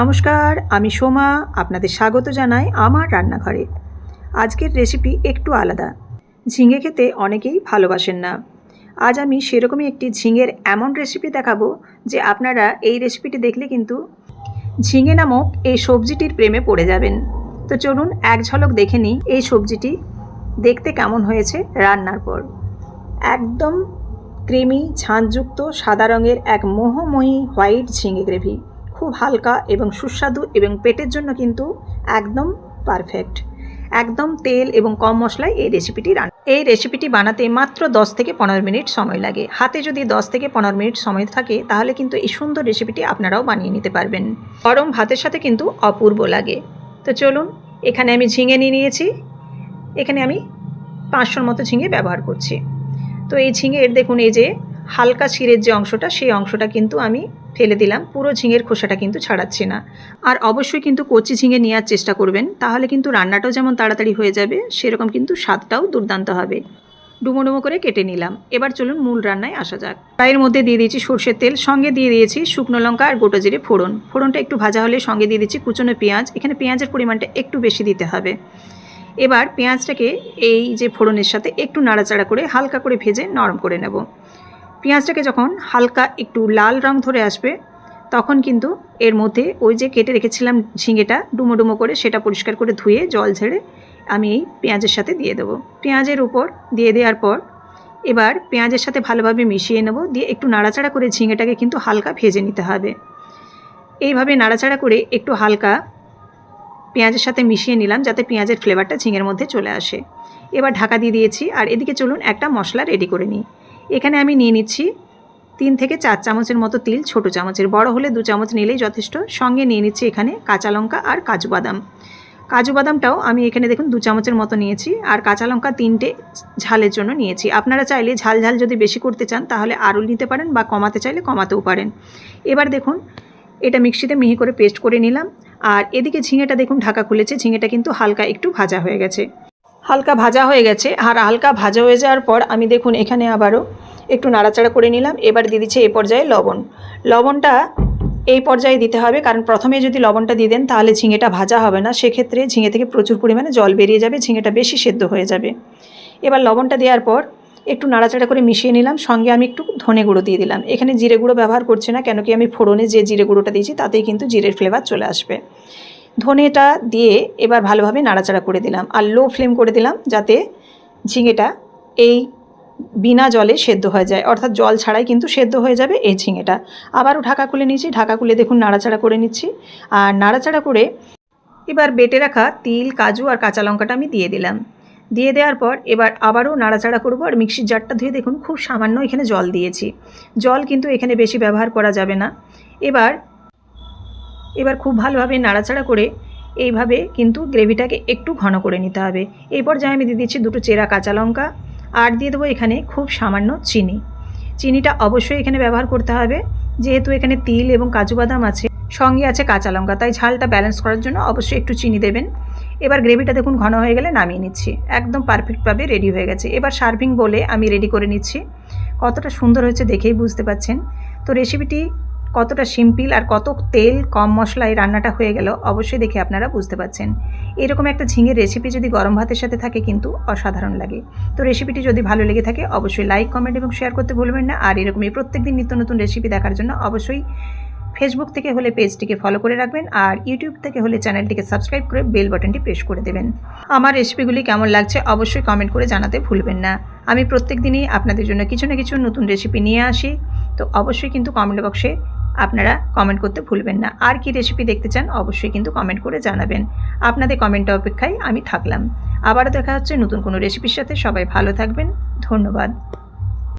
নমস্কার, আমি সোমা, আপনাদের স্বাগত জানাই আমার রান্নাঘরে। আজকের রেসিপি একটু আলাদা। ঝিঙে খেতে অনেকেই ভালোবাসেন না। আজ আমি সেরকমই একটি ঝিঙের এমন রেসিপি দেখাবো যে আপনারা এই রেসিপিটি দেখলে কিন্তু ঝিঙে নামক এই সবজিটির প্রেমে পড়ে যাবেন। তো চলুন এক ঝলক দেখে নিই এই সবজিটি দেখতে কেমন হয়েছে রান্নার পর। একদম ক্রিমি ঝাঁঝযুক্ত সাদা রঙের এক মোহময়ী হোয়াইট ঝিঙে গ্রেভি। খুব হালকা এবং সুস্বাদু এবং পেটের জন্য কিন্তু একদম পারফেক্ট একদম তেল এবং কম মশলায় এই রেসিপিটি রান, এই রেসিপিটি বানাতে মাত্র 10 থেকে পনেরো মিনিট সময় লাগে। হাতে যদি 10 থেকে পনেরো মিনিট সময় থাকে, তাহলে কিন্তু এই সুন্দর রেসিপিটি আপনারাও বানিয়ে নিতে পারবেন। গরম ভাতের সাথে কিন্তু অপূর্ব লাগে। তো চলুন, এখানে আমি ঝিঙে নিয়ে নিয়েছি। এখানে আমি পাঁচশোর মতো ঝিঙে ব্যবহার করছি। তো এই ঝিঙের দেখুন, এই যে হালকা শিরের যে অংশটা, সেই অংশটা কিন্তু আমি ফেলে দিলাম। পুরো ঝিঙের খোসাটা কিন্তু ছাড়াচ্ছি না। আর অবশ্যই কিন্তু কচি ঝিঙে নেওয়ার চেষ্টা করবেন। তাহলে কিন্তু রান্নাটাও যেমন তাড়াতাড়ি হয়ে যাবে, সেরকম কিন্তু স্বাদটাও দুর্দান্ত হবে। ডুমো ডুমো করে কেটে নিলাম। এবার চলুন মূল রান্নায় আসা যাক। কড়াইয়ের মধ্যে দিয়ে দিয়েছি সর্ষের তেল, সঙ্গে দিয়ে দিয়েছি শুকনো লঙ্কা আর গোটা জিরে ফোড়ন। ফোড়নটা একটু ভাজা হলে সঙ্গে দিয়ে দিচ্ছি কুচনো পেঁয়াজ। এখানে পেঁয়াজের পরিমাণটা একটু বেশি দিতে হবে। এবার পেঁয়াজটাকে এই যে ফোড়নের সাথে একটু নাড়াচাড়া করে হালকা করে ভেজে নরম করে নেব। পেঁয়াজটাকে যখন হালকা একটু লাল রং ধরে আসবে, তখন কিন্তু এর মধ্যে ওই যে কেটে রেখেছিলাম ঝিঙেটা, ডুমো ডুমো করে সেটা পরিষ্কার করে ধুয়ে জল ঝেড়ে আমি এই পেঁয়াজের সাথে দিয়ে দেবো। পেঁয়াজের উপর দিয়ে দেওয়ার পর এবার পেঁয়াজের সাথে ভালোভাবে মিশিয়ে নেব, দিয়ে একটু নাড়াচাড়া করে ঝিঙেটাকে কিন্তু হালকা ভেজে নিতে হবে। এইভাবে নাড়াচাড়া করে একটু হালকা পেঁয়াজের সাথে মিশিয়ে নিলাম, যাতে পেঁয়াজের ফ্লেভারটা ঝিঙের মধ্যে চলে আসে। এবার ঢাকা দিয়ে দিয়েছি, আর এদিকে চলুন একটা মশলা রেডি করে নিই। এখানে আমি নিয়ে নিচ্ছি তিন থেকে চার চামচের মতো তিল, ছোট চামচের, বড় হলে দু চামচ নিলেই যথেষ্ট। সঙ্গে নিয়ে নিচ্ছি এখানে কাঁচা লঙ্কা আর কাজু বাদাম। কাজু বাদামটাও আমি এখানে দেখুন দু চামচের মতো নিয়েছি আর কাঁচা লঙ্কা তিনটে ঝালের জন্য নিয়েছি। আপনারা চাইলে ঝাল ঝাল যদি বেশি করতে চান তাহলে আরও নিতে পারেন বা কমাতে চাইলে কমাতেও পারেন। এবার দেখুন এটা মিক্সিতে মিহি করে পেস্ট করে নিলাম। আর এদিকে ঝিঙেটা দেখুন ঢাকা খুলেছে, ঝিঙেটা কিন্তু হালকা একটু ভাজা হয়ে গেছে। হালকা ভাজা হয়ে গেছে। আর হালকা ভাজা হয়ে যাওয়ার পর আমি দেখুন এখানে আবারও একটু নাড়াচাড়া করে নিলাম। এবার দিয়ে দিচ্ছে এই পর্যায়ে লবণ। লবণটা এই পর্যায়ে দিতে হবে, কারণ প্রথমে যদি লবণটা দিয়ে দেন তাহলে ঝিঙেটা ভাজা হবে না। সেক্ষেত্রে ঝিঙে থেকে প্রচুর পরিমাণে জল বেরিয়ে যাবে, ঝিঙেটা বেশি সেদ্ধ হয়ে যাবে। এবার লবণটা দেওয়ার পর একটু নাড়াচাড়া করে মিশিয়ে নিলাম। সঙ্গে আমি একটু ধনে গুঁড়ো দিয়ে দিলাম। এখানে জিরে গুঁড়ো ব্যবহার করছি না, কেন কি আমি ফোড়নে যে জিরে গুঁড়োটা দিয়েছি তাতেই কিন্তু জিরের ফ্লেভার চলে আসবে। ধনেটা দিয়ে এবার ভালোভাবে নাড়াচাড়া করে দিলাম আর লো ফ্লেম করে দিলাম যাতে ঝিঙেটা এই বিনা জলে সেদ্ধ হয়ে যায়। অর্থাৎ জল ছাড়াই কিন্তু সেদ্ধ হয়ে যাবে এই ঝিঙেটা। আবারও ঢাকা খুলে নিচ্ছি ঢাকা খুলে দেখুন নাড়াচাড়া করে নিচ্ছি। আর নাড়াচাড়া করে এবার বেটে রাখা তিল, কাজু আর কাঁচা লঙ্কাটা আমি দিয়ে দিলাম। দিয়ে দেওয়ার পর এবার আবারও নাড়াচাড়া করব আর মিক্সির জারটা ধুয়ে দেখুন খুব সামান্য এখানে জল দিয়েছি। জল কিন্তু এখানে বেশি ব্যবহার করা যাবে না। এবার এবার খুব ভালোভাবে নাড়াচাড়া করে এইভাবে কিন্তু গ্রেভিটাকে একটু ঘন করে নিতে হবে। এই পর্যায়ে আমি দিয়ে দিচ্ছি দুটো চেরা কাঁচা লঙ্কা, আর দিয়ে দেবো এখানে খুব সামান্য চিনি। চিনিটা অবশ্যই এখানে ব্যবহার করতে হবে। যেহেতু এখানে তিল এবং কাজু বাদাম আছে, সঙ্গে আছে কাঁচা লঙ্কা, তাই ঝালটা ব্যালেন্স করার জন্য অবশ্যই একটু চিনি দেবেন। এবার গ্রেভিটা দেখুন ঘন হয়ে গেলে নামিয়ে নিচ্ছি। একদম পারফেক্টভাবে রেডি হয়ে গেছে। এবার সার্ভিং বলে আমি রেডি করে নিচ্ছি। কতটা সুন্দর হয়েছে দেখেই বুঝতে পাচ্ছেন। তো রেসিপিটি কতটা সিম্পল আর কত তেল, কম মশলায় রান্নাটা হয়ে গেল, অবশ্যই দেখে আপনারা বুঝতে পাচ্ছেন এরকম একটা ঝিঙের রেসিপি যদি গরম ভাতের সাথে থাকে কিন্তু অসাধারণ লাগে। তো রেসিপিটি যদি ভালো লেগে থাকে, অবশ্যই লাইক কমেন্ট এবং শেয়ার করতে ভুলবেন না। আর এরকমই প্রত্যেকদিন নিত্য নতুন রেসিপি দেখার জন্য অবশ্যই ফেসবুক থেকে হলে পেজটিকে ফলো করে রাখবেন আর ইউটিউব থেকে হলে চ্যানেলটিকে সাবস্ক্রাইব করে বেল বাটনটি প্রেস করে দেবেন। আমার রেসিপিগুলি কেমন লাগছে অবশ্যই কমেন্ট করে জানাতে ভুলবেন না। আমি প্রত্যেক দিনই আপনাদের জন্য কিছু না কিছু নতুন রেসিপি নিয়ে আসি। তো অবশ্যই কিন্তু কমেন্ট বক্সে আপনারা কমেন্ট করতে ভুলবেন না। আর কি রেসিপি দেখতে চান অবশ্যই কিন্তু কমেন্ট করে জানাবেন। আপনাদের কমেন্টের অপেক্ষায় আমি থাকলাম। আবারও দেখা হচ্ছে নতুন কোনো রেসিপির সাথে। সবাই ভালো থাকবেন। ধন্যবাদ।